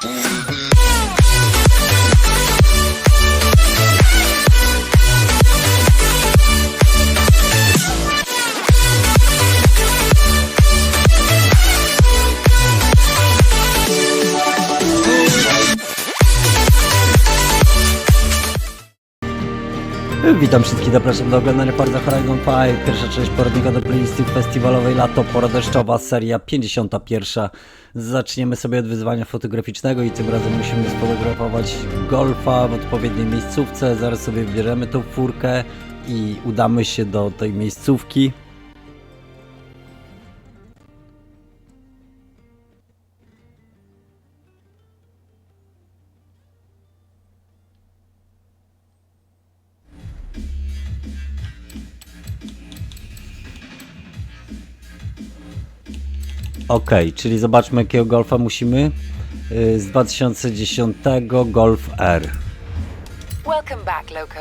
Música Witam wszystkich, zapraszam do oglądania Forza Horizon 5. Pierwsza część poradnika do playlisty festiwalowej Lato Pora Deszczowa, seria 51. Zaczniemy sobie od wyzwania fotograficznego i tym razem musimy sfotografować golfa w odpowiedniej miejscówce. Zaraz sobie wybierzemy tą furkę i udamy się do tej miejscówki. Ok, czyli zobaczmy jakiego golfa musimy. Yy, Z 2010 Golf R. Welcome back, Loco.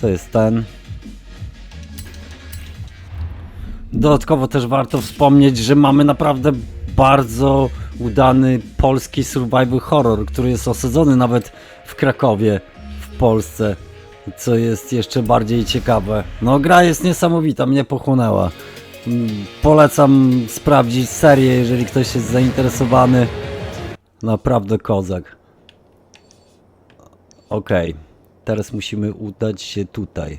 To jest ten. Dodatkowo też warto wspomnieć, że mamy naprawdę bardzo udany polski survival horror, który jest osadzony nawet w Krakowie, Polsce, co jest jeszcze bardziej ciekawe. No gra jest niesamowita, mnie pochłonęła. Polecam sprawdzić serię, jeżeli ktoś jest zainteresowany. Naprawdę kozak. Okej, teraz musimy udać się tutaj.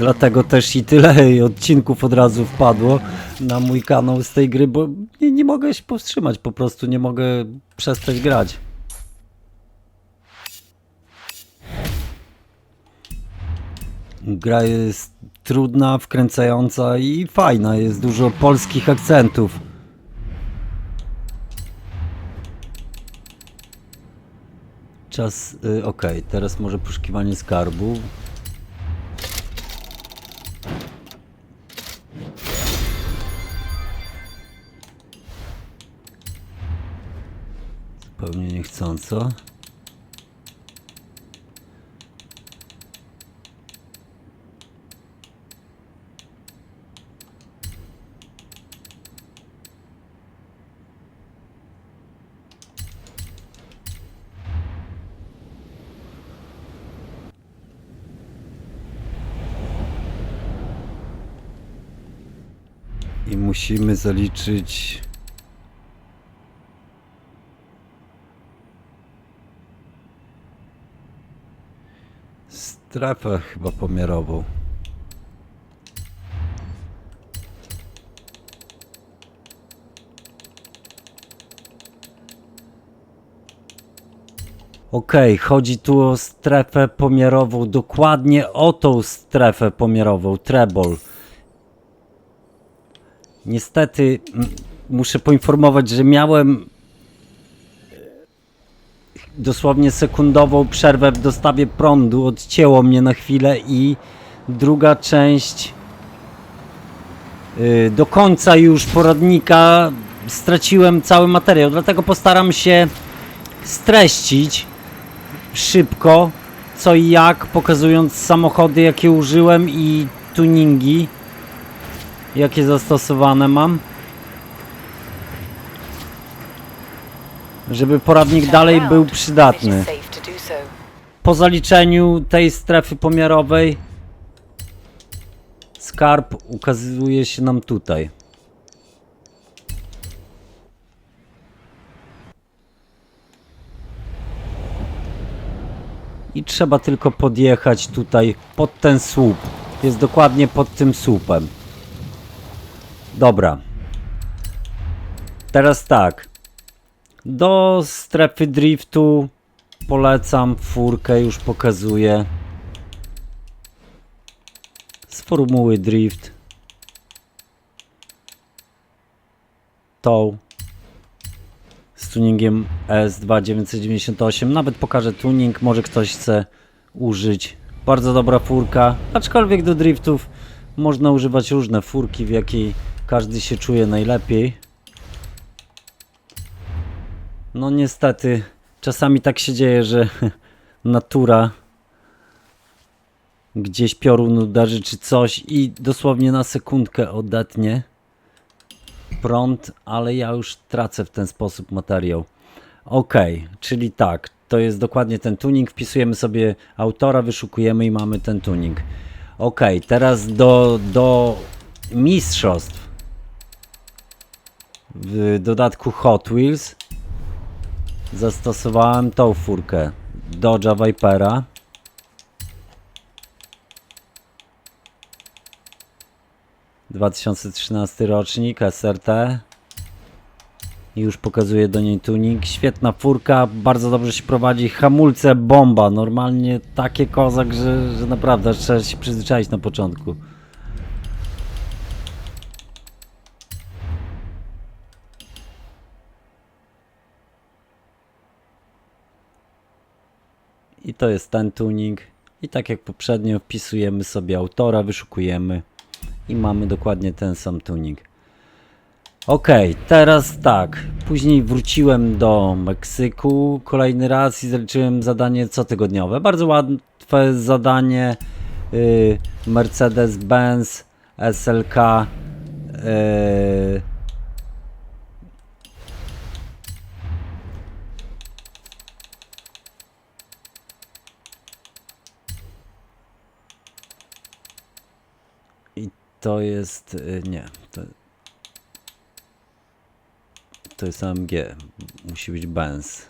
Dlatego też i tyle odcinków od razu wpadło na mój kanał z tej gry, bo nie, nie mogę się powstrzymać, po prostu nie mogę przestać grać. Gra jest trudna, wkręcająca i fajna, jest dużo polskich akcentów. Czas, y, ok, teraz może poszukiwanie skarbu. Zupełnie niechcąco. I musimy zaliczyć strefę chyba pomiarową. Okej, chodzi tu o strefę pomiarową, dokładnie o tą strefę pomiarową, trebol. Niestety muszę poinformować, że miałem dosłownie sekundową przerwę w dostawie prądu, odcięło mnie na chwilę i druga część yy, do końca już poradnika straciłem cały materiał, dlatego postaram się streścić szybko co i jak, pokazując samochody jakie użyłem i tuningi jakie zastosowane mam. Żeby poradnik dalej był przydatny. Po zaliczeniu tej strefy pomiarowej skarb ukazuje się nam tutaj. I trzeba tylko podjechać tutaj pod ten słup. Jest dokładnie pod tym słupem. Dobra. Teraz tak. Do strefy driftu polecam furkę, już pokazuję. Z formuły drift. Tą. Z tuningiem S2998. Nawet pokażę tuning, może ktoś chce użyć. Bardzo dobra furka, aczkolwiek do driftów można używać różne furki, w jakiej każdy się czuje najlepiej. No niestety, czasami tak się dzieje, że natura gdzieś piorun uderzy czy coś i dosłownie na sekundkę odetnie prąd, ale ja już tracę w ten sposób materiał. Ok, czyli tak, to jest dokładnie ten tuning, wpisujemy sobie autora, wyszukujemy i mamy ten tuning. Ok, teraz do, do mistrzostw w dodatku Hot Wheels zastosowałem tą furkę Dodge'a Vipera. Dwa tysiące trzynasty rocznik SRT i już pokazuję do niej tuning. Świetna furka, bardzo dobrze się prowadzi. Hamulce bomba, normalnie takie kozak, że, że naprawdę trzeba się przyzwyczaić na początku. I to jest ten tuning. I tak jak poprzednio wpisujemy sobie autora, wyszukujemy i mamy dokładnie ten sam tuning. Ok, teraz tak. Później wróciłem do Meksyku kolejny raz i zaliczyłem zadanie cotygodniowe. Bardzo łatwe zadanie. y, Mercedes-Benz SLK. y, I to jest. y, Nie. To, to jest AMG. Musi być Benz.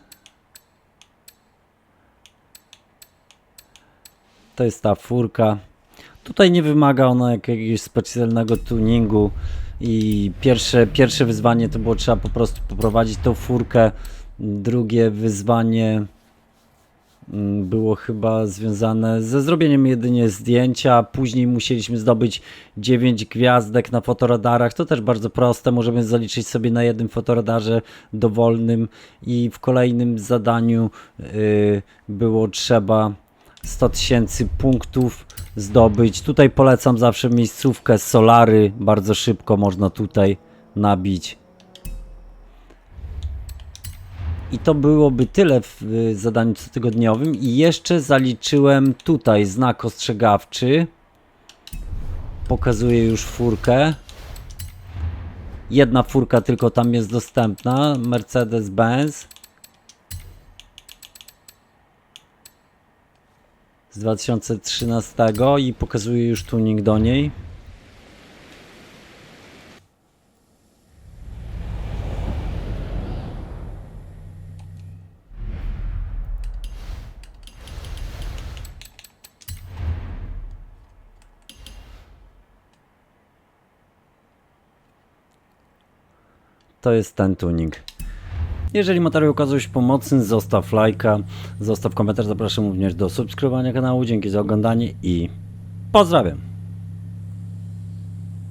To jest ta furka. Tutaj nie wymaga ona jakiegoś specjalnego tuningu. I pierwsze, pierwsze wyzwanie to było trzeba po prostu poprowadzić tą furkę. Drugie wyzwanie było chyba związane ze zrobieniem jedynie zdjęcia. Później musieliśmy zdobyć 9 gwiazdek na fotoradarach. To też bardzo proste. Możemy zaliczyć sobie na jednym fotoradarze dowolnym i w kolejnym zadaniu y, było trzeba 100 tysięcy punktów zdobyć. Tutaj polecam zawsze miejscówkę Solary. Bardzo szybko można tutaj nabić. I to byłoby tyle w zadaniu cotygodniowym. I jeszcze zaliczyłem tutaj znak ostrzegawczy. Pokazuję już furkę. Jedna furka tylko tam jest dostępna. Mercedes-Benz. Z 2013 i pokazuję już tuning do niej. To jest ten tuning. Jeżeli materiał okazał się pomocny, zostaw lajka, zostaw komentarz, zapraszam również do subskrybowania kanału. Dzięki za oglądanie i pozdrawiam.